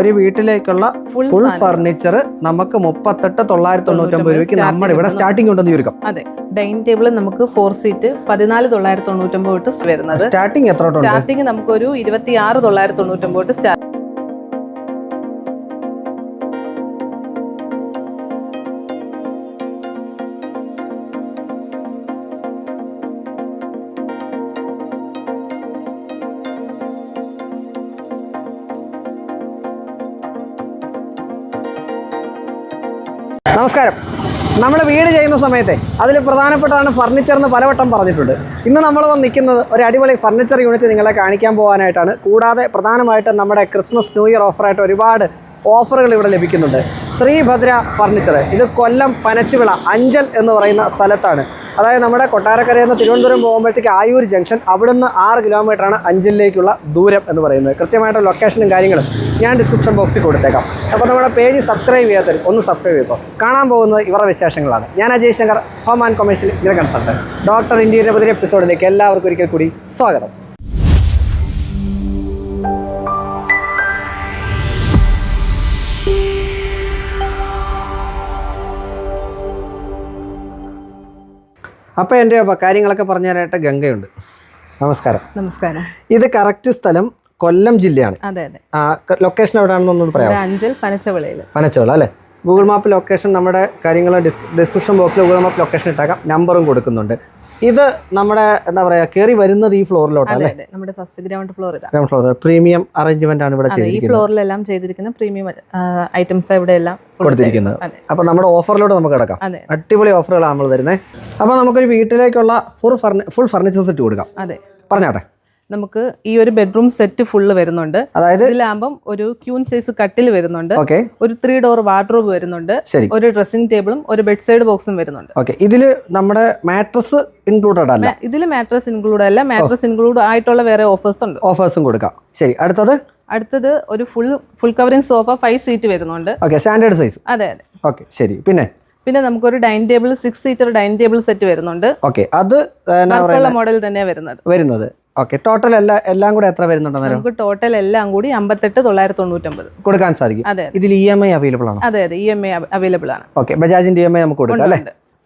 ഒരു വീട്ടിലേക്കുള്ള full furniture നമുക്ക് മുപ്പത്തെട്ട് തൊള്ളായിരത്തി തൊണ്ണൂറ്റൊമ്പത് രൂപയ്ക്ക് നമ്മൾ നമ്മുടെ ഇവിടെ. സ്റ്റാർട്ടിംഗ് ഉണ്ടെന്ന് ചുരുക്കം അതെ. ഡൈനിങ് ടേബിൾ നമുക്ക് ഫോർ സീറ്റ് പതിനാല് തൊള്ളായിരത്തി തൊണ്ണൂറ്റൊമ്പത് വരുന്നത്. സ്റ്റാർട്ടിംഗ് എത്ര സ്റ്റാർട്ടിംഗ് നമുക്കൊരു ഇരുപത്തി ആറ് തൊള്ളായിരത്തി തൊണ്ണൂറ്റൊമ്പത് സ്റ്റാർട്ട് നമസ്കാരം. നമ്മൾ വീട് ചെയ്യുന്ന സമയത്തെ അതിൽ പ്രധാനപ്പെട്ടതാണ് ഫർണിച്ചർ എന്ന് പലവട്ടം പറഞ്ഞിട്ടുണ്ട്. ഇന്ന് നമ്മൾ വന്ന് നിൽക്കുന്നത് ഒരു അടിപൊളി ഫർണിച്ചർ യൂണിറ്റ് നിങ്ങളെ കാണിക്കാൻ പോകാനായിട്ടാണ്. കൂടാതെ പ്രധാനമായിട്ടും നമ്മുടെ ക്രിസ്മസ് ന്യൂ ഇയർ ഓഫറായിട്ട് ഒരുപാട് ഓഫറുകൾ ഇവിടെ ലഭിക്കുന്നുണ്ട്. ശ്രീഭദ്ര ഫർണിച്ചർ ഇത് കൊല്ലം പനച്ചുവിള അഞ്ചൽ എന്ന് പറയുന്ന സ്ഥലത്താണ്. അതായത് നമ്മുടെ കൊട്ടാരക്കരയിൽ നിന്ന് തിരുവനന്തപുരം പോകുമ്പോഴത്തേക്ക് ആയൂർ ജംഗ്ഷൻ അവിടുന്ന് ആറ് കിലോമീറ്ററാണ് അഞ്ചലിലേക്കുള്ള ദൂരം എന്ന് പറയുന്നത്. കൃത്യമായിട്ട് ലൊക്കേഷനും കാര്യങ്ങളും ഞാൻ ഡിസ്ക്രിപ്ഷൻ ബോക്സിൽ കൊടുത്തേക്കാം. അപ്പോൾ നമ്മുടെ പേജ് സബ്സ്ക്രൈബ് ചെയ്യാത്തവർ ഒന്ന് സബ്സ്ക്രൈബ് ചെയ്തോ. കാണാൻ പോകുന്നത് ഇവരുടെ വിശേഷങ്ങളാണ്. ഞാൻ Ajay Shankar home and commercial ഇങ്ങനെ കൺസൾട്ടന്റ് ഡോക്ടർ ഇന്ത്യയുടെ പുതിയ എപ്പിസോഡിലേക്ക് എല്ലാവർക്കും ഒരിക്കൽ കൂടി സ്വാഗതം. അപ്പോൾ എന്റെ കാര്യങ്ങളൊക്കെ പറഞ്ഞു തരാനായിട്ട് ഗംഗയുണ്ട്. നമസ്കാരം. നമസ്കാരം. ഇത് കറക്റ്റ് സ്ഥലം കൊല്ലം ജില്ലയാണ്. അതെ അതെ. ആ, ലൊക്കേഷൻ എവിടെയാണെന്നൊന്ന് പറയാം അഞ്ചൽ പനച്ചവിളയിൽ പനച്ചോള അല്ലേ? ഗൂഗിൾ മാപ്പ് ലൊക്കേഷൻ നമ്മുടെ കാര്യങ്ങൾ ഡിസ്ക്രിപ്ഷൻ ബോക്സിൽ ഗൂഗിൾ മാപ്പ് ലൊക്കേഷൻ ഇട്ടേക്കാം. നമ്പറും കൊടുക്കുന്നുണ്ട്. ഇത് നമ്മുടെ എന്താ പറയാ കയറി വരുന്നത് ഈ ഫ്ലോറിലോട്ടല്ലേ അല്ലേ? നമ്മുടെ first ground floor ground floor premium arrangement ആണ് ഇവിടെ ഈ ഫ്ലോറിലെല്ലാം ചെയ്തിരിക്കുന്ന പ്രീമിയം ഐറ്റംസ് ഇവിടെ എല്ലാം കൊടുത്തിരിക്കുന്നത്. അപ്പൊ നമ്മുടെ ഓഫറിലോട്ട് നമുക്ക് കിടക്കാം. അടിപൊളി ഓഫറുകളാണ് നമ്മൾ തരുന്നത് അപ്പൊ നമുക്കൊരു വീട്ടിലേക്കുള്ള full furni full furniture set കൊടുക്കാം. അതെ. പറഞ്ഞാട്ടെ? നമുക്ക് ഈ ഒരു ബെഡ്റൂം സെറ്റ് ഫുള്ള് വരുന്നുണ്ട്. അതായത് ഇതിലാകുമ്പം ഒരു ക്യൂൻ സൈസ് കട്ടിൽ വരുന്നുണ്ട്. ഓക്കെ ഒരു ത്രീ ഡോർ വാർഡ്രോബ് വരുന്നുണ്ട്. ഒരു ഡ്രസ്സിംഗ് ടേബിളും ഒരു ബെഡ് സൈഡ് ബോക്സും വരുന്നുണ്ട്. ഓക്കെ ഇതിൽ നമ്മുടെ മാട്രസ് ഇൻക്ലൂഡഡ് അല്ല? ഇതിൽ മാട്രസ് ഇൻക്ലൂഡ് അല്ല. മാട്രസ് ഇൻക്ലൂഡ് ആയിട്ടുള്ള വേറെ ഓഫേഴ്സ് ഉണ്ട്. ഓഫേഴ്സും കൊടുക്കാം. ശരി. അടുത്തത്? അടുത്തത് ഒരു full full covering sofa five seat വരുന്നുണ്ട്. ഓക്കെ സ്റ്റാൻഡേർഡ് സൈസ് അതെ അതെ. ഓക്കെ ശരി. പിന്നെ? പിന്നെ നമുക്കൊരു dining table six seater dining table set വരുന്നുണ്ട്. ഓക്കെ അത് മോഡൽ തന്നെയാണ് വരുന്നത്. വരുന്നത്. ഓക്കെ ടോട്ടൽ എല്ലാ എല്ലാം കൂടെ എത്ര വരുന്നുണ്ടോ നമുക്ക് ടോട്ടൽ എല്ലാം കൂടി അമ്പത്തെട്ട് തൊള്ളായിരത്തി തൊണ്ണൂറ്റൊമ്പത് കൊടുക്കാൻ സാധിക്കും. അതെ ഇതിൽ ഇ എം ഐ അവൈലബിൾ ആണ്? അതെ അതെ ഇ എം ഐ അവൈലബിൾ ആണ്. ഓക്കെ ബജാജിന്റെ ഇ എം ഐ നമുക്ക് കൊടുക്കാം അല്ലേ.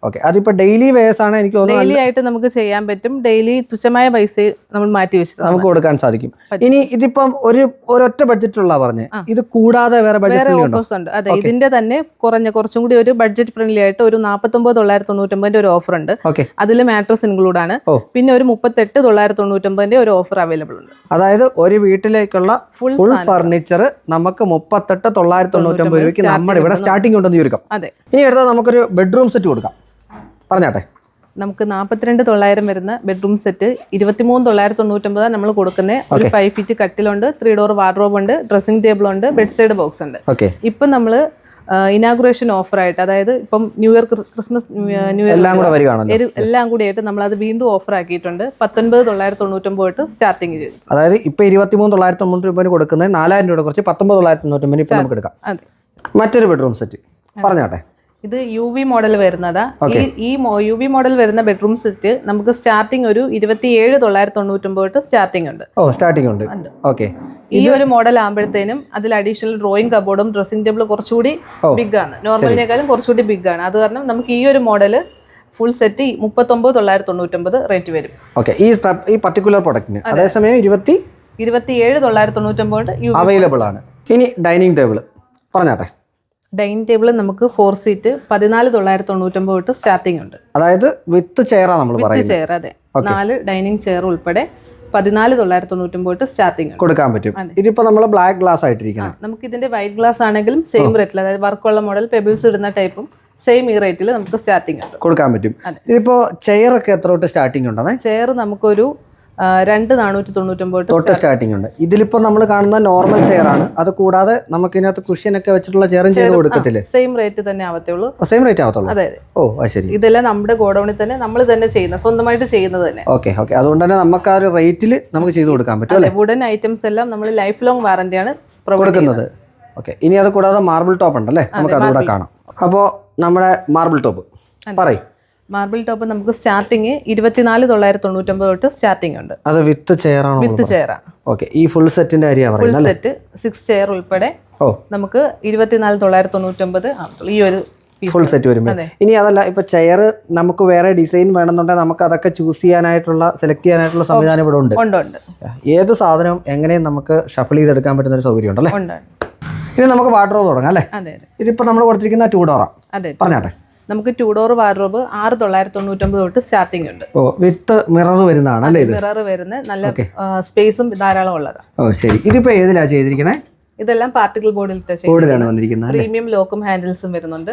ഓക്കെ അതിപ്പോ ഡെയിലി വേസ് ആണ് എനിക്ക് തോന്നുന്നത് ഡെയിലി ആയിട്ട് നമുക്ക് ചെയ്യാൻ പറ്റും. ഡെയിലി തുച്ഛമായ പൈസ നമ്മൾ മാറ്റി വെച്ചു നമുക്ക് കൊടുക്കാൻ സാധിക്കും. ഇനി ഇതിപ്പം ഒരു ഒരൊറ്റ ബഡ്ജറ്റുള്ള പറഞ്ഞേ. ഇത് കൂടാതെ വേറെ ബഡ്ജറ്റ് ഓഫേഴ്സ് ഉണ്ട്. അതെ ഇതിന്റെ തന്നെ കുറഞ്ഞ കുറച്ചും കൂടി ഒരു ബഡ്ജറ്റ് ഫ്രണ്ട്ലി ആയിട്ട് ഒരു നാപ്പത്തൊമ്പത് തൊള്ളായിരത്തി തൊണ്ണൂറ്റൊമ്പതിന്റെ ഒരു ഓഫർ ഉണ്ട്. ഓക്കെ അതിൽ മാട്രസ് ഇൻക്ലൂഡ് ആണ്. പിന്നെ ഒരു മുപ്പത്തെട്ട് തൊള്ളായിരത്തി തൊണ്ണൂറ്റൊമ്പതിന്റെ ഒരു ഓഫർ അവൈലബിൾ ഉണ്ട്. അതായത് ഒരു വീട്ടിലേക്കുള്ള ഫുൾ ഫുൾ ഫർണിച്ചർ നമുക്ക് മുപ്പത്തെട്ട് തൊള്ളായിരത്തി തൊണ്ണൂറ്റൊമ്പത് രൂപയ്ക്ക് നമ്മുടെ ഇവിടെ സ്റ്റാർട്ടിംഗ് ഉണ്ടെന്ന് ചുരുക്കം അതെ. ഇനി അടുത്ത നമുക്കൊരു ബെഡ്റൂം സെറ്റ് കൊടുക്കാം. പറഞ്ഞാട്ടെ. നമുക്ക് നാൽപ്പത്തിരണ്ട് തൊള്ളായിരം വരുന്ന ബെഡ്റൂം സെറ്റ് ഇരുപത്തിമൂന്ന് തൊള്ളായിരത്തി തൊണ്ണൂറ്റൊമ്പതാണ് നമ്മൾ കൊടുക്കുന്നത് ഒരു ഫൈവ് ഫീറ്റ് കട്ടിലുണ്ട് ത്രീ ഡോർ വാർഡ്രോബ് ഉണ്ട് ഡ്രസ്സിംഗ് ടേബിൾ ഉണ്ട് ബെഡ് സൈഡ് ബോക്സ് ഉണ്ട്. ഓക്കെ ഇപ്പം നമ്മൾ ഇനാഗുറേഷൻ ഓഫർ ആയിട്ട് അതായത് ഇപ്പം new year Christmas new year എല്ലാം കൂടെ ആയിട്ട് നമ്മൾ അത് വീണ്ടും ഓഫർ ആക്കിയിട്ടുണ്ട്. പത്തൊൻപത് തൊള്ളായിരത്തി തൊണ്ണൂറ്റൊമ്പത് തൊട്ട് സ്റ്റാർട്ടിങ് ചെയ്തു അതായത് ഇപ്പൊ ഇരുപത്തിമൂന്ന് തൊള്ളായിരത്തി തൊണ്ണൂറ്റി ഒമ്പതിന് കൊടുക്കുന്നത് നാലായിരം രൂപ കുറച്ച് പത്തൊമ്പത് തൊള്ളായിരത്തി തൊണ്ണൂറ്റി ഇപ്പൊ നമുക്ക് എടുക്കാം. മറ്റൊരു ബെഡ്റൂം സെറ്റ് പറഞ്ഞാട്ടെ. ഇത് യു വി മോഡൽ വരുന്നതാ. ഈ യു വി മോഡൽ വരുന്ന ബെഡ്റൂം സെറ്റ് നമുക്ക് സ്റ്റാർട്ടിങ് ഒരു ഇരുപത്തിയേഴ് തൊള്ളായിരത്തി തൊണ്ണൂറ്റൊമ്പത് തൊട്ട് സ്റ്റാർട്ടിംഗ് ഉണ്ട്. ഓ സ്റ്റാർട്ടിംഗ് ഉണ്ട്. ഓക്കെ ഈ ഒരു മോഡൽ ആകുമ്പോഴത്തേനും അതിൽ അഡീഷണൽ ഡ്രോയിങ് കബോർഡും ഡ്രസ്സിംഗ് ടേബിൾ കുറച്ചുകൂടി ബിഗ് ആണ്. നോർമലിനേക്കാളും കുറച്ചുകൂടി ബിഗ് ആണ്. അത് കാരണം നമുക്ക് ഈ ഒരു മോഡൽ ഫുൾ സെറ്റ് മുപ്പത്തൊമ്പത് തൊള്ളായിരത്തി തൊണ്ണൂറ്റൊമ്പത് റേറ്റ് വരും. ഓക്കെ ഈ ഈ പർട്ടിക്കുലർ പ്രൊഡക്റ്റിന് അതേസമയം ഇരുപത്തി ഇരുപത്തിയേഴ് തൊള്ളായിരത്തി തൊണ്ണൂറ്റൊമ്പത് ഒമ്പത് അവൈലബിൾ ആണ്. ഇനി ഡൈനിങ് ടേബിൾ പറഞ്ഞാട്ടെ. ഡൈനിങ് ടേബിൾ നമുക്ക് ഫോർ സീറ്റ് പതിനാല് തൊള്ളായിരത്തി തൊണ്ണൂറ്റൊമ്പത് തൊട്ട് സ്റ്റാർട്ടിംഗ് ഉണ്ട്. അതായത് വിത്ത് ചെയറാണ് നമ്മൾ വിത്ത് ചെയർ അതെ. നാല് ഡൈനിങ് ചെയർ ഉൾപ്പെടെ പതിനാല് തൊള്ളായിരത്തി തൊണ്ണൂറ്റൊമ്പത് തൊട്ട് സ്റ്റാർട്ടിംഗ് കൊടുക്കാൻ പറ്റും. ഇതിപ്പോ നമ്മൾ ബ്ലാക്ക് ഗ്ലാസ് ആയിട്ടിരിക്കണം. നമുക്ക് ഇതിന്റെ വൈറ്റ് ഗ്ലാസ് ആണെങ്കിലും സെയിം റേറ്റിൽ അതായത് വർക്കുള്ള മോഡൽ പെബിൾസ് ഇടുന്ന ടൈപ്പും സെയിം ഈ റേറ്റിൽ നമുക്ക് സ്റ്റാർട്ടിംഗ് ഉണ്ട്. കൊടുക്കാൻ പറ്റും. ഇതിപ്പോ ചെയർ ഒക്കെ എത്ര തൊട്ട് സ്റ്റാർട്ടിംഗ് ഉണ്ടെന്നേ? ചെയർ നമുക്കൊരു രണ്ട് നാനൂറ്റി തൊണ്ണൂറ്റൊമ്പത് തൊട്ട് സ്റ്റാർട്ടിംഗ് ഉണ്ട്. ഇതിലിപ്പോ നമ്മൾ കാണുന്ന നോർമൽ ചെയർ ആണ്. അത് കൂടാതെ നമുക്ക് ഇതിനകത്ത് കുഷ്യൻ ഒക്കെ വെച്ചിട്ടുള്ള ചെയറും ചെയ്ത് കൊടുക്കത്തില്ലേ? സെയിം റേറ്റ് തന്നെ ആവത്തുള്ളൂ. Same rate ആവത്തുള്ളൂ. അതെ ഓ ശരി. ഇതെല്ലാം നമ്മുടെ ഗോഡൌണിൽ തന്നെ നമ്മൾ തന്നെ ചെയ്യുന്ന സ്വന്തമായിട്ട് ചെയ്യുന്നത് തന്നെ. Okay okay. അതുകൊണ്ട് തന്നെ നമുക്ക് ആ ഒരു റേറ്റിൽ നമുക്ക് ചെയ്ത് കൊടുക്കാൻ പറ്റും അല്ലേ? വുഡൻ ഐറ്റംസ് എല്ലാം നമ്മൾ ലൈഫ് ലോങ് വാറന്റിയാണ് ആണ് കൊടുക്കുന്നത്. ഓക്കെ. ഇനി അത് കൂടാതെ മാർബിൾ ടോപ്പ് ഉണ്ടല്ലേ? നമുക്ക് അതുകൂടെ കാണാം. അപ്പോൾ നമ്മുടെ മാർബിൾ ടോപ്പ് പറയും. മാർബിൾ ടോപ്പ് നമുക്ക് സ്റ്റാർട്ടിങ് ഇരുപത്തിനാല് തൊള്ളായിരത്തി തൊണ്ണൂറ്റൊമ്പത് തൊട്ട് സ്റ്റാർട്ടിംഗ് ഉണ്ട്. അത് വിത്ത് ചെയറാണ് വിത്ത് ചെയറാണ് ഓക്കെ ഈ ഫുൾ സെറ്റിന്റെ കാര്യമാണ് ഫുൾ സെറ്റ് സിക്സ് ചെയർ ഉൾപ്പെടെ ഓ. നമുക്ക് ഇരുപത്തിനാല് തൊള്ളായിരത്തി തൊണ്ണൂറ്റൊമ്പത് ഈ ഒരു ഫുൾ സെറ്റ് വരുമ്പോൾ ഇനി അതല്ല ഇപ്പൊ ചെയർ നമുക്ക് വേറെ ഡിസൈൻ വേണമെന്നുണ്ടെങ്കിൽ നമുക്ക് അതൊക്കെ ചൂസ് ചെയ്യാനായിട്ടുള്ള സെലക്ട് ചെയ്യാനായിട്ടുള്ള സംവിധാനം ഇവിടെ ഉണ്ട്. ഏത് സാധനവും എങ്ങനെയും നമുക്ക് ഷഫിൾ ചെയ്തെടുക്കാൻ പറ്റുന്ന ഒരു സൗകര്യം ഉണ്ടല്ലേ ഉണ്ട് ഇനി നമുക്ക് വാട്ടർ തുടങ്ങാം അല്ലേ? ഇതിപ്പോ നമ്മൾ കൊടുത്തിരിക്കുന്ന ടൂ ഡോറാ പറഞ്ഞാട്ടെ. നമുക്ക് ടു ഡോർ വാർഡ്രോബ് ആറ് തൊള്ളായിരത്തി തൊണ്ണൂറ്റൊമ്പത് തൊട്ട് സ്റ്റാർട്ടിംഗ് ഉണ്ട്. ഓ വിത്ത് മിറർ വരുന്നതാണ് അല്ലേ ഇത്? മിറർ വരുന്ന നല്ല സ്പേസും ധാരാളം ഉള്ളതാണ് ഓ ശരി. ഇതിപ്പോ ഏതിലാ ചെയ്തിരിക്കണേ? ഇതെല്ലാം പാർട്ടിക്കൽ ബോർഡിലത്തെ ബോർഡിലാണ് വന്നിരിക്കുന്നത് പ്രീമിയം ലോക്കും ഹാൻഡിൽസും വരുന്നുണ്ട്.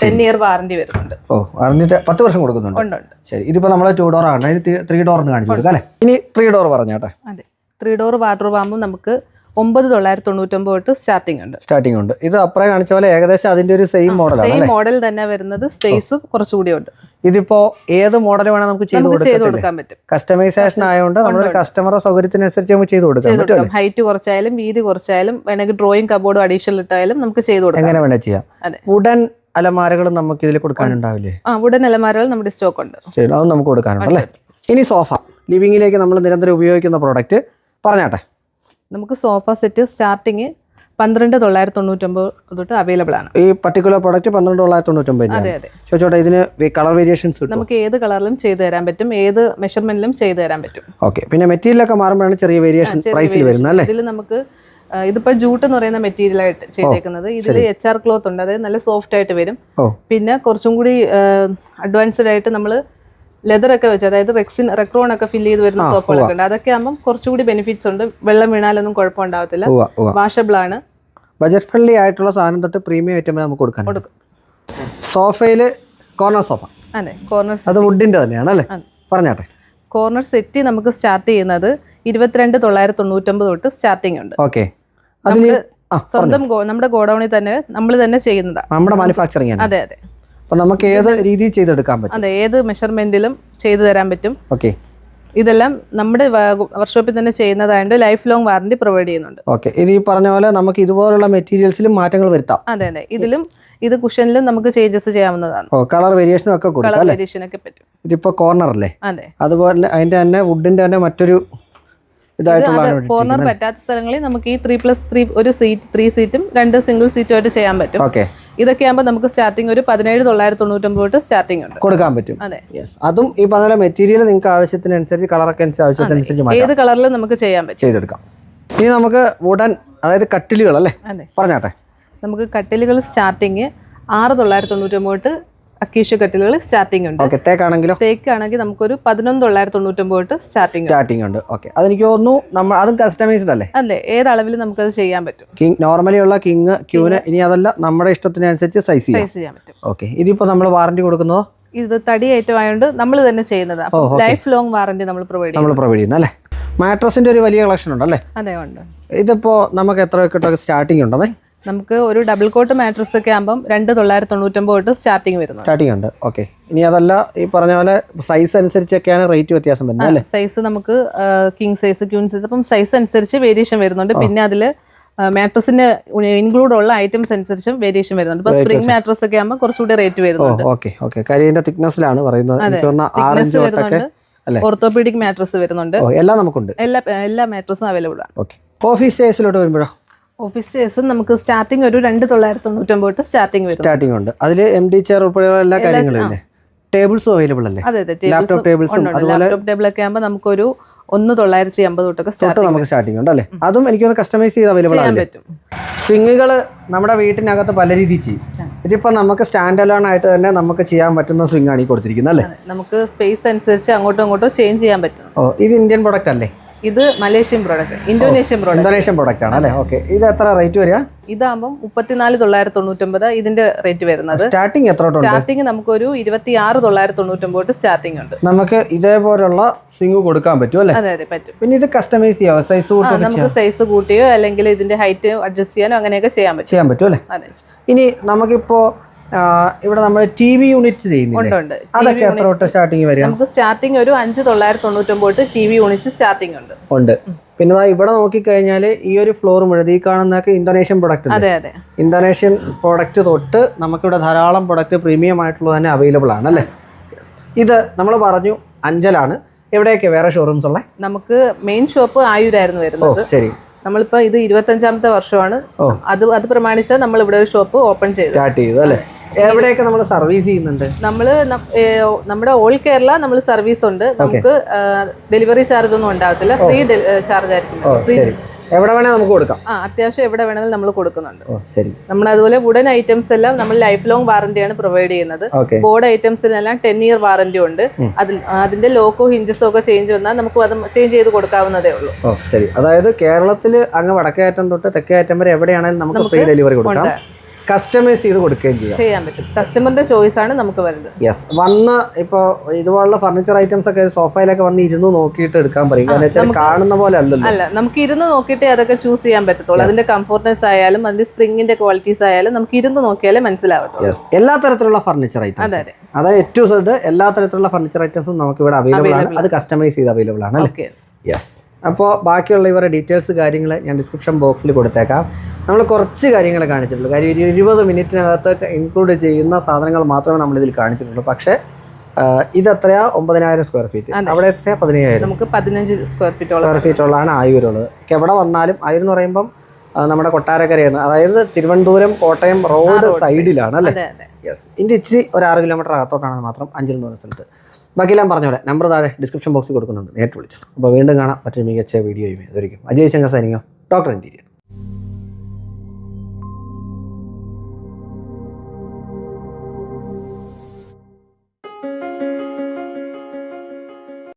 ടെൻ ഇയർ വാറന്റി വരുന്നുണ്ട്. ഓ വാറന്റി പത്ത് വർഷം കൊടുക്കുന്നുണ്ട്. ഉണ്ട് ശരി. ഇതിപ്പോ നമ്മൾ ടു ഡോർ ആണ്. ത്രീ ഡോർ കാണിച്ചു കൊടുക്കാം അല്ലേ? ഇനി ത്രീ ഡോർ പറഞ്ഞാട്ടെ. അതെ. ത്രീ ഡോർ വാർഡ്രോബ് ആകുമ്പോൾ നമുക്ക് ഒമ്പത് തൊള്ളായിരത്തി തൊണ്ണൂറ്റൊമ്പത് തൊട്ട് സ്റ്റാർട്ടിംഗ് ഉണ്ട്. സ്റ്റാർട്ടിംഗ് ഉണ്ട്. ഇത് അപ്പറേ കാണിച്ച പോലെ ഏകദേശം അതിന്റെ ഒരു സെയിം മോഡലാണ് സെയിം മോഡൽ തന്നെ വരുന്നത്. സ്പേസ് കുറച്ചുകൂടി ഉണ്ട്. ഇതിപ്പോ ഏത് മോഡൽ വേണം നമുക്ക് ചെയ്ത് കൊടുക്കാൻ പറ്റും. കസ്റ്റമൈസേഷൻ ആയതുകൊണ്ട് നമ്മുടെ കസ്റ്റമറുടെ സൗകര്യത്തിനനുസരിച്ച് നമുക്ക് ചെയ്ത് കൊടുക്കാം. പറ്റും ഹൈറ്റ് കുറച്ചായാലും വീതി കുറച്ചായാലും വേണമെങ്കിൽ ഡ്രോയിങ് കബോർഡ് അഡീഷണൽ ഇട്ടായാലും നമുക്ക് ചെയ്ത് കൊടുക്കാം. എങ്ങനെ വേണേ ചെയ്യാം. ഉടൻ അലമാരകൾ നമുക്ക് ഇതിൽ കൊടുക്കാനുണ്ടാവില്ലേ ആ ഉടൻ അലമാരകൾ നമ്മുടെ സ്റ്റോക്ക് ഉണ്ട്. അതും നമുക്ക് കൊടുക്കാനുണ്ട് അല്ലേ ഇനി സോഫ ലിവിങ്ങിലേക്ക് നമ്മൾ നിരന്തരം ഉപയോഗിക്കുന്ന പ്രോഡക്റ്റ് പറഞ്ഞാട്ടെ. നമുക്ക് സോഫ സെറ്റ് സ്റ്റാർട്ടിങ് പന്ത്രണ്ട് തൊള്ളായിരത്തി തൊണ്ണൂറ്റൊമ്പത് തൊട്ട് അവൈലബിൾ ആണ്. ഈ പർട്ടിക്കുലർ പ്രോഡക്റ്റ് പന്ത്രണ്ട് തൊള്ളായിരത്തി തൊണ്ണൂറ്റൊമ്പത് അതെ അതെ. ചോദിച്ചോട്ടെ ഇതിന് കളർ വേരിയേഷൻസ് നമുക്ക് ഏത് കളറിലും ചെയ്തു തരാൻ പറ്റും ഏത് മെഷർമെന്റിലും ചെയ്തു തരാൻ പറ്റും. ഓക്കെ പിന്നെ മെറ്റീരിയലൊക്കെ മാറുമ്പോഴാണ് ചെറിയ വേരിയേഷൻ പ്രൈസിൽ വരുന്നത് അല്ലേ? ഇതിൽ നമുക്ക് ഇതിപ്പോ ജൂട്ട് എന്ന് പറയുന്ന മെറ്റീരിയൽ ആയിട്ട് ചെയ്തേക്കുന്നത്. ഇതിൽ എച്ച് ആർ ക്ലോത്ത് ഉണ്ട്. അതായത് നല്ല സോഫ്റ്റ് ആയിട്ട് വരും. പിന്നെ കുറച്ചും കൂടി അഡ്വാൻസ്ഡ് ആയിട്ട് നമ്മൾ ലെതർ ഒക്കെ വെച്ച് അതായത് റെക്സിൻ റെക്രോൺ ഒക്കെ ഫില്ല് ചെയ്ത് വരുന്ന സോപ്പുകളൊക്കെ ഉണ്ട്. അതൊക്കെ ആകുമ്പോൾ കുറച്ചുകൂടി ബെനിഫിറ്റ്സ് ഉണ്ട്. വെള്ളം വീണാലൊന്നും കുഴപ്പമുണ്ടാവത്തില്ല. വാഷബിൾ ആണ്. ബജറ്റ് ഫ്രണ്ട്ലി ആയിട്ടുള്ള സാധനം തൊട്ട് പ്രീമിയം ഐറ്റം നമുക്ക് കൊടുക്കാൻ കൊടുക്കും. സോഫയിൽ കോർണർ സോഫ അതെ കോർണർ അത് വുഡിന്റെ തന്നെയാണ് അല്ലേ? പറഞ്ഞാട്ടെ. കോർണർ സെറ്റ് നമുക്ക് സ്റ്റാർട്ട് ചെയ്യുന്നത് ഇരുപത്തിരണ്ട് തൊള്ളായിരത്തി തൊണ്ണൂറ്റൊമ്പത് തൊട്ട് സ്റ്റാർട്ടിംഗ് ഉണ്ട്. ഓക്കെ അതിൽ സ്വന്തം നമ്മുടെ ഗോഡൌണിൽ തന്നെ നമ്മൾ തന്നെ ചെയ്യുന്നതാണ് നമ്മുടെ മാനുഫാക്ചറിങ് അതെ അതെ. അപ്പം നമുക്ക് ഏത് രീതിയിൽ ചെയ്തെടുക്കാൻ പറ്റും? അതെ ഏത് മെഷർമെന്റിലും ചെയ്തു തരാൻ പറ്റും. ഓക്കെ. ഇതെല്ലാം നമ്മുടെ വർക്ക്ഷോപ്പിൽ തന്നെ ചെയ്യുന്നതായതുകൊണ്ട് ലൈഫ് ലോങ് വാറന്റി പ്രൊവൈഡ് ചെയ്യുന്നുണ്ട്. ഓക്കെ. ഇത് ഈ പറഞ്ഞ പോലെ നമുക്ക് ഇതുപോലുള്ള മെറ്റീരിയൽസിലും മാറ്റങ്ങൾ വരുത്താം. അതെ അതെ. ഇതിലും ഇത് കുഷനിലും നമുക്ക് ചേഞ്ചസ് ചെയ്യാവുന്നതാണ്. ഓ കളർ വേരിയേഷനും ഒക്കെ കൊടുക്കാം കളർ വേരിയേഷൻ ഒക്കെ പറ്റും. ഇതിപ്പോ കോർണർ അല്ലേ? അതെ. അതുപോലെ അതിന്റെ തന്നെ വുഡിന്റെ തന്നെ മറ്റൊരു കോർണർ പറ്റാത്ത സ്ഥലങ്ങളിൽ നമുക്ക് ഈ ത്രീ പ്ലസ് ത്രീ ഒരു സീറ്റ് ത്രീ സീറ്റും രണ്ട് സിംഗിൾ സീറ്റും ആയിട്ട് ചെയ്യാൻ പറ്റും. ഓക്കെ. ഇതൊക്കെ ആകുമ്പോൾ നമുക്ക് സ്റ്റാർട്ടിങ് ഒരു പതിനേഴ് തൊള്ളായിരത്തി തൊണ്ണൂറ്റൊമ്പത് തൊട്ട് സ്റ്റാർട്ടിംഗ് ഉണ്ട്. കൊടുക്കാൻ പറ്റും. അതെ. അതും ഈ പറഞ്ഞ മെറ്റീരിയൽ നിങ്ങൾക്ക് ആവശ്യത്തിനനുസരിച്ച് കളറൊക്കെ ആവശ്യത്തിനനുസരിച്ച് ഏത് കളറിൽ നമുക്ക് ചെയ്യാൻ പറ്റും. ചെയ്തെടുക്കാം. ഇനി നമുക്ക് വുഡൻ അതായത് കട്ടിലുകൾ അല്ലേ? പറഞ്ഞാട്ടെ. നമുക്ക് കട്ടിലുകൾ സ്റ്റാർട്ടിങ് ആറ് തൊള്ളായിരത്തി തൊണ്ണൂറ്റൊമ്പത് തൊട്ട് അക്കീഷ്യ കട്ടിലുകൾ സ്റ്റാർട്ടിംഗ് ഉണ്ട്. ഓക്കെ തേക്കാണെങ്കിലോ? തേക്കാണെങ്കിൽ നമുക്കൊരു പതിനൊന്ന് തൊള്ളായിരത്തി തൊണ്ണൂറ്റൊമ്പത് തൊട്ട് സ്റ്റാർട്ടിംഗ് സ്റ്റാർട്ടിംഗ് ഉണ്ട്. ഓക്കെ അതെനിക്ക് തോന്നുന്നു നമ്മൾ അതും കസ്റ്റമൈസ്ഡ് അല്ലേ? അല്ലേ ഏത് അളവിൽ അത് ചെയ്യാൻ പറ്റും? കിങ് നോർമലി ഉള്ള കിങ് ക്യൂന് ഇനി അതല്ല നമ്മുടെ ഇഷ്ടത്തിനനുസരിച്ച് സൈസ് സൈസ് ചെയ്യാൻ പറ്റും. ഓക്കെ ഇതിപ്പോൾ നമ്മൾ വാറണ്ടി കൊടുക്കുന്നതോ? ഇത് തടി ഐറ്റം ആയതുകൊണ്ട് നമ്മൾ തന്നെ ചെയ്യുന്നത്. ലൈഫ് ലോങ് വാറണ്ടി നമ്മൾ പ്രൊവൈഡ് നമ്മൾ പ്രൊവൈഡ് ചെയ്യുന്നത് അല്ലേ? മാട്രസിന്റെ ഒരു വലിയ കളക്ഷൻ ഉണ്ടല്ലേ? അതെ ഉണ്ട്. ഇതിപ്പോ നമുക്ക് എത്ര സ്റ്റാർട്ടിംഗ് ഉണ്ടതേ? നമുക്ക് ഒരു ഡബിൾ കോട്ട് മാട്രസ് ഒക്കെ ആകുമ്പം രണ്ട് തൊള്ളായിരത്തി തൊണ്ണൂറ്റൊമ്പത് തൊട്ട് സ്റ്റാർട്ടിങ് വരുന്നത്. സ്റ്റാർട്ടിംഗ് ഉണ്ട്. ഓക്കെ ഇനി അതല്ല ഈ പറഞ്ഞ പോലെ സൈസ് അനുസരിച്ചൊക്കെയാണ് റേറ്റ് വ്യത്യാസം വരുന്നത് അല്ലേ? സൈസ് നമുക്ക് കിങ് സൈസ് ക്യൂൺ സൈസ് അപ്പം സൈസ് അനുസരിച്ച് വേരിയേഷൻ വരുന്നുണ്ട്. പിന്നെ അതിൽ മാട്രസിന് ഇൻക്ലൂഡ് ഉള്ള ഐറ്റംസ് അനുസരിച്ചും വേരിയേഷൻ വരുന്നുണ്ട്. ഇപ്പൊ സ്പ്രിംഗ് മാട്രസ് ഒക്കെ ആകുമ്പോൾ കുറച്ചുകൂടി റേറ്റ് വരുന്നുണ്ട്. ഓക്കെ ഓക്കെ കരിയുടെ തിക്നെസ്സിലാണ് പറയുന്നത്? ഓർത്തോപീഡിക് മാട്രസ് വരുന്നുണ്ട്. എല്ലാം നമുക്കുണ്ട്. എല്ലാ എല്ലാ മാട്രസും അവൈലബിൾ ആണ്. ഓക്കെ ഓഫീസ് സൈസിലോട്ട് വരുമ്പോഴോ? ഓഫീസ് ചെയർസ് നമുക്ക് സ്റ്റാർട്ടിങ് ഒരു രണ്ട് തൊള്ളായിരത്തി തൊണ്ണൂറ്റൊമ്പത് ഒമ്പത് സ്റ്റാർട്ടിങ് വരും സ്റ്റാർട്ടിംഗ് ഉണ്ട്. അതിൽ എം ഡി ചെയർ ഉൾപ്പെടെയുള്ള എല്ലാ കാര്യങ്ങളും ഇല്ലേ? ടേബിൾസും അവൈലബിൾ അല്ലേ? അതെ അതെ. ലാപ്ടോപ്പ് ടേബിൾസും ലാപ്ടോപ്പ് ടേബിൾ ഒക്കെ ആകുമ്പോൾ നമുക്കൊരു ഒന്ന് തൊള്ളായിരത്തി അമ്പത് തൊട്ടൊക്കെ തൊട്ട് സ്റ്റാർട്ട് നമുക്ക് സ്റ്റാർട്ടിംഗ് ഉണ്ട് അല്ലേ? അതും എനിക്കൊന്ന് കസ്റ്റമൈസ് ചെയ്ത് അവൈലബിൾ ആണ് പറ്റും. സ്വിങ്ങുകൾ നമ്മുടെ വീട്ടിനകത്ത് പല രീതിയിൽ ചെയ്യും. ഇതിപ്പോൾ നമുക്ക് സ്റ്റാൻഡ് അലോൺ ആയിട്ട് തന്നെ നമുക്ക് ചെയ്യാൻ പറ്റുന്ന സ്വിങ് ആണ് ഈ കൊടുത്തിരിക്കുന്നത് അല്ലേ? നമുക്ക് സ്പേസ് അനുസരിച്ച് അങ്ങോട്ടും ഇങ്ങോട്ടും ചേഞ്ച് ചെയ്യാൻ പറ്റും. ഓ ഇത് ഇന്ത്യൻ പ്രൊഡക്റ്റ് അല്ലേ? ഇത് Malaysian product Indonesian product Indonesian product ആണ് അല്ലേ? ഓക്കെ ഇത് എത്ര റേറ്റ് വരിക? ഇതാകുമ്പോൾ മുപ്പത്തിനാല് തൊള്ളായിരത്തി തൊണ്ണൂറ്റൊമ്പത് ഇതിന്റെ റേറ്റ് വരുന്നത്. സ്റ്റാർട്ടിംഗ് എത്ര സ്റ്റാർട്ടിംഗ് നമുക്ക് നമുക്കൊരു ഇരുപത്തി ആറ് തൊള്ളായിരത്തി തൊണ്ണൂറ്റൊമ്പത് സ്റ്റാർട്ടിംഗ് ഉണ്ട്. നമുക്ക് ഇതേപോലുള്ള സ്വിംഗ് കൊടുക്കാൻ പറ്റും അല്ലേ? അതെ അതെ പറ്റും. പിന്നെ ഇത് കസ്റ്റമൈസ് ചെയ്യാം സൈസ് കൂട്ടി നമുക്ക് സൈസ് കൂട്ടിയോ അല്ലെങ്കിൽ ഇതിന്റെ ഹൈറ്റ് അഡ്ജസ്റ്റ് ചെയ്യാനോ അങ്ങനെയൊക്കെ ചെയ്യാൻ പറ്റും. ചെയ്യാൻ പറ്റും അല്ലേ? അതെ. ഇനി നമുക്കിപ്പോ ഇവിടെ നമ്മൾ ടി വി യൂണിറ്റ് അതൊക്കെ എത്ര തൊട്ട് സ്റ്റാർട്ടിങ് വരിക നമുക്ക് സ്റ്റാർട്ടിംഗ് ഒരു അഞ്ച് തൊള്ളായിരത്തി തൊണ്ണൂറ്റൊമ്പത് ടി വി യൂണിറ്റ് സ്റ്റാർട്ടിംഗ് ഉണ്ട്. ഉണ്ട്. പിന്നെ ഇവിടെ നോക്കിക്കഴിഞ്ഞാൽ ഈ ഒരു ഫ്ലോർ മുഴുവൻ ഈ കാണുന്നതൊക്കെ ഇന്തോനേഷ്യൻ പ്രൊഡക്റ്റ് അതെ അതെ. ഇന്തോനേഷ്യൻ പ്രൊഡക്റ്റ് തൊട്ട് നമുക്കിവിടെ ധാരാളം പ്രൊഡക്റ്റ് പ്രീമിയം ആയിട്ടുള്ളത് തന്നെ അവൈലബിൾ ആണ് അല്ലേ? ഇത് നമ്മൾ പറഞ്ഞു അഞ്ചലാണ്. എവിടെയൊക്കെ വേറെ ഷോറൂംസ് ഉള്ളത് നമുക്ക് മെയിൻ ഷോപ്പ് ആയൂരായിരുന്നു വരുന്നത്. ശരി. നമ്മളിപ്പോ ഇത് ഇരുപത്തഞ്ചാമത്തെ വർഷമാണ്. അത് അത് പ്രമാണിച്ചാൽ നമ്മൾ ഇവിടെ ഒരു ഷോപ്പ് ഓപ്പൺ ചെയ്തു സ്റ്റാർട്ട് ചെയ്തു അല്ലേ? എവിടെയൊക്കെ നമ്മൾ സർവീസ് ചെയ്യുന്നുണ്ട്? നമ്മൾ നമ്മുടെ ഓൾ കേരള നമ്മൾ സർവീസ് ഉണ്ട് നമുക്ക് ഡെലിവറി ചാർജ് ഒന്നും ഉണ്ടാവത്തില്ല ഫ്രീ ചാർജ് ആയിരിക്കും എവിടെ വേണേ നമുക്ക് കൊടുക്കാം. ആ അത്യാവശ്യം എവിടെ വേണമെങ്കിലും നമ്മൾ കൊടുക്കുന്നുണ്ട്. ശരി. നമ്മൾ അതുപോലെ വുഡൻ ഐറ്റംസ് എല്ലാം നമ്മൾ ലൈഫ് ലോങ് വാറന്റിയാണ് പ്രൊവൈഡ് ചെയ്യുന്നത്. ബോർഡ് ഐറ്റംസിനെല്ലാം ടെൻ ഇയർ വാറന്റി ഉണ്ട്. അതിൽ അതിന്റെ ലോക്കോ ഹിഞ്ചസോ ഒക്കെ ചേഞ്ച് വന്നാൽ നമുക്ക് അത് ചേഞ്ച് ചെയ്ത് കൊടുക്കാവുന്നതേ ഉള്ളൂ. ശരി. അതായത് കേരളത്തിൽ അങ്ങ് വടക്കേ അറ്റം തൊട്ട് തെക്കേ അറ്റം വരെ എവിടെയാണെങ്കിലും നമുക്ക് ഫ്രീ ഡെലിവറി കൊടുക്കാം. കസ്റ്റമൈസ് ചെയ്ത് കൊടുക്കുകയും ചെയ്യാം. ചെയ്യാൻ പറ്റും. കസ്റ്റമറിന്റെ ചോയ്സ് ആണ് നമുക്ക് വലുത് യെസ് വന്ന് ഇപ്പോൾ ഇതുപോലുള്ള ഫർണിച്ചർ ഐറ്റംസ് ഒക്കെ സോഫയിലൊക്കെ വന്ന് ഇരുന്ന് നോക്കിയിട്ട് എടുക്കാൻ പറയും. കാരണം വെച്ചാൽ കാണുന്ന പോലെ അല്ലല്ലോ. അല്ല നമുക്ക് ഇരുന്ന് നോക്കിയിട്ട് അതൊക്കെ ചൂസ് ചെയ്യാൻ പറ്റത്തുള്ളൂ. അതിന്റെ കംഫോർട്ട്നെസ് ആയാലും അതിന്റെ സ്പ്രിങ്ങിന്റെ ക്വാളിറ്റീസ് ആയാലും നമുക്ക് ഇരുന്ന് നോക്കിയാലേ മനസ്സിലാവത്തുള്ളൂ. യെസ് എല്ലാ തരത്തിലുള്ള ഫർണിച്ചർ ഐറ്റംസ് അതെ അതെ. അതായത് ഏറ്റവും സെഡ് എല്ലാ തരത്തിലുള്ള ഫർണിച്ചർ ഐറ്റംസും നമുക്ക് ഇവിടെ അവൈലബിൾ ആണ്. അത് കസ്റ്റമൈസ് ചെയ്ത് അവൈലബിൾ ആണ് യെസ് അപ്പോൾ ബാക്കിയുള്ള ഇവരുടെ ഡീറ്റെയിൽസ് കാര്യങ്ങൾ ഞാൻ ഡിസ്ക്രിപ്ഷൻ ബോക്സിൽ കൊടുത്തേക്കാം. നമ്മൾ കുറച്ച് കാര്യങ്ങൾ കാണിച്ചിട്ടുള്ളൂ. കാര്യം ഒരു ഇരുപത് മിനിറ്റിനകത്ത് ഇൻക്ലൂഡ് ചെയ്യുന്ന സാധനങ്ങൾ മാത്രമേ നമ്മൾ ഇതിൽ കാണിച്ചിട്ടുള്ളൂ. പക്ഷേ ഇത് എത്രയാ? ഒമ്പതിനായിരം സ്ക്വയർ ഫീറ്റ് അവിടെ എത്രയാ? പതിനയ്യായിരം നമുക്ക് പതിനഞ്ച് സ്ക്വയർ ഫീറ്റ് സ്ക്വയർ ഫീറ്റ് ഉള്ളതാണ് ആയൂരുള്ളത് എവിടെ വന്നാലും ആയൂർ എന്ന് പറയുമ്പം നമ്മുടെ കൊട്ടാരക്കരയെന്ന് അതായത് തിരുവനന്തപുരം കോട്ടയം റോഡ് സൈഡിലാണ് അല്ലേ? യെസ് ഇതിന്റെ ഇച്ചിരി ഒരു ആറ് കിലോമീറ്റർ അകത്തോട്ടാണ് മാത്രം അഞ്ചിൽ പറയുന്ന സ്ഥലത്ത്. ബാക്കിയെല്ലാം പറഞ്ഞ പോലെ നമ്പർ താഴെ ഡിസ്ക്രിപ്ഷൻ ബോക്സിൽ കൊടുക്കുന്നുണ്ട്. നേരിട്ട് വിളിച്ചു. അപ്പോൾ വീണ്ടും കാണാം. മറ്റൊരു മികച്ച വീഡിയോയും ഇതായിരിക്കും അജയ് ശങ്കർ സൈനിങ്ങോ ഡോക്ടർ ഇന്റീരിയർ